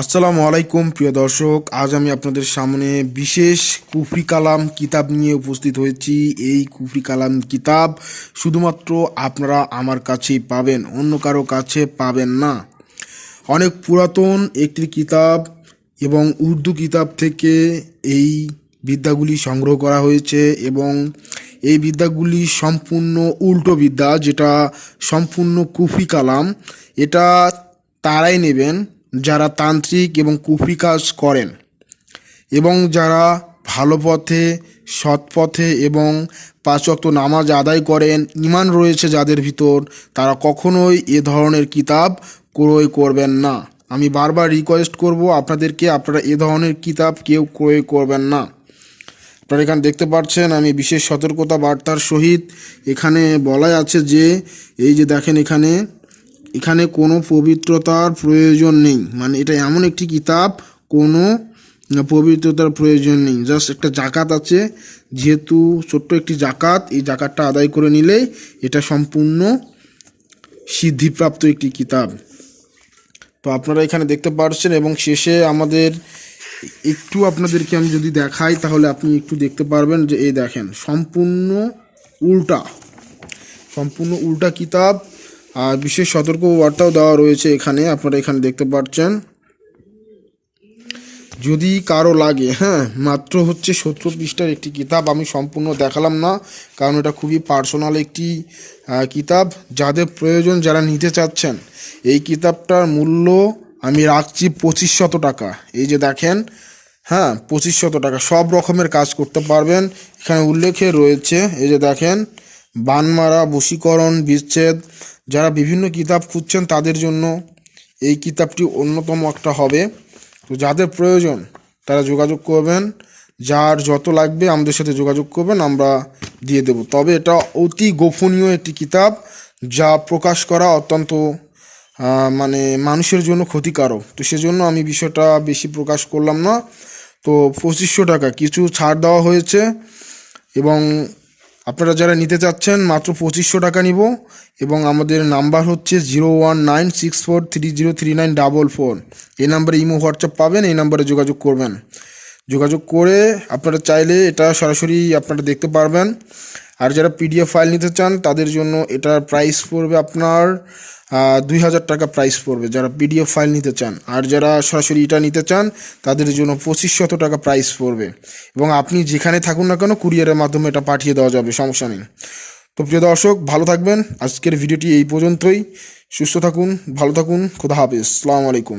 আসসালামু আলাইকুম, প্রিয় দর্শক। আজ আমি আপনাদের সামনে বিশেষ কুফরি কালাম কিতাব নিয়ে উপস্থিত হয়েছি। এই কুফরি কালাম কিতাব শুধুমাত্র আপনারা আমার কাছেই পাবেন, অন্য কারও কাছে পাবেন না। অনেক পুরাতন একটি কিতাব এবং উর্দু কিতাব থেকে এই বিদ্যাগুলি সংগ্রহ করা হয়েছে এবং এই বিদ্যাগুলি সম্পূর্ণ উল্টো বিদ্যা, যেটা সম্পূর্ণ কুফরি কালাম। এটা তারাই নেবেন যারা তান্ত্রিক এবং কুফরি কাজ করেন এবং যারা ভালো পথে, সৎ পথে এবং পাঁচক্ত নামাজ আদায় করেন ইমান রয়েছে যাদের ভিতর, তারা কখনোই এ ধরনের কিতাব ক্রয় করবেন না। আমি বারবার রিকোয়েস্ট করব আপনাদেরকে, আপনারা এ ধরনের কিতাব কেউ ক্রয় করবেন না। আপনারা এখানে দেখতে পাচ্ছেন, আমি বিশেষ সতর্কতা বার্তার সহিত এখানে বলাই আছে যে, এই যে দেখেন এখানে এখানে কোনো পবিত্রতার প্রয়োজন নেই। মানে এটা এমন একটি কিতাব, কোনো পবিত্রতার প্রয়োজন নেই। জাস্ট একটা জাকাত আছে, যেহেতু ছোট্ট একটি জাকাত, এই জাকাতটা আদায় করে নিলেই এটা সম্পূর্ণ সিদ্ধিপ্রাপ্ত একটি কিতাব। তো আপনারা এখানে দেখতে পাচ্ছেন এবং শেষে আমাদের একটু আপনাদেরকে আমি যদি দেখাই, তাহলে আপনি একটু দেখতে পারবেন যে, এই দেখেন, সম্পূর্ণ উল্টা সম্পূর্ণ উল্টা কিতাব। আর বিশেষ সতর্ক বার্তাও দেওয়া রয়েছে এখানে, আপনারা এখানে দেখতে পাচ্ছেন। যদি কারও লাগে হ্যাঁ মাত্র হচ্ছে সত্তর পৃষ্ঠার একটি কিতাব, আমি সম্পূর্ণ দেখালাম না, কারণ এটা খুবই পার্সোনাল একটি কিতাব। যাদের প্রয়োজন যারা নিতে চাচ্ছেন, এই কিতাবটার মূল্য আমি রাখছি পঁচিশ শত টাকা। এই যে দেখেন হ্যাঁ পঁচিশ শত টাকা, সব রকমের কাজ করতে পারবেন। এখানে উল্লেখে রয়েছে, এই যে দেখেন বানমারা, বশীকরণ, বিচ্ছেদ, যারা বিভিন্ন কিতাব খুঁজছেন তাদের জন্য এই কিতাবটি অন্যতম একটা হবে। তো যাদের প্রয়োজন তারা যোগাযোগ করবেন। যার যত লাগবে আমাদের সাথে যোগাযোগ করবেন, আমরা দিয়ে দেব। তবে এটা অতি গোপনীয় একটি কিতাব, যা প্রকাশ করা অত্যন্ত মানে মানুষের জন্য ক্ষতিকারক। তো সেজন্য আমি বিষয়টা বেশি প্রকাশ করলাম না। তো পঁচিশশো টাকা, কিছু ছাড় দেওয়া হয়েছে এবং আপনারা যারা নিতে চাচ্ছেন, মাত্র পঁচিশশো টাকা নিব এবং আমাদের নাম্বার হচ্ছে zero one nine six four three zero three nine double four. এই নাম্বারে ইমো, হোয়াটসঅ্যাপ পাবেন, এই নাম্বারে যোগাযোগ করবেন। যোগাযোগ করে আপনারা চাইলে এটা সরাসরি আপনারা দেখতে পারবেন। আর যারা পিডিএফ ফাইল নিতে চান, তাদের জন্য এটার প্রাইস পড়বে আপনার দুই হাজার টাকা প্রাইস পড়বে যারা পিডিএফ ফাইল নিতে চান। আর যারা সরাসরি এটা নিতে চান, তাদের জন্য পঁচিশ শত টাকা প্রাইস পড়বে। এবং আপনি যেখানে থাকুন না কেন, কুরিয়ারের মাধ্যমে এটা পাঠিয়ে দেওয়া যাবে, সমস্যা নেই। তো প্রিয় দর্শক, ভালো থাকবেন। আজকের ভিডিওটি এই পর্যন্তই। সুস্থ থাকুন, ভালো থাকুন, খোদা হাফিজ। আসসালামু আলাইকুম।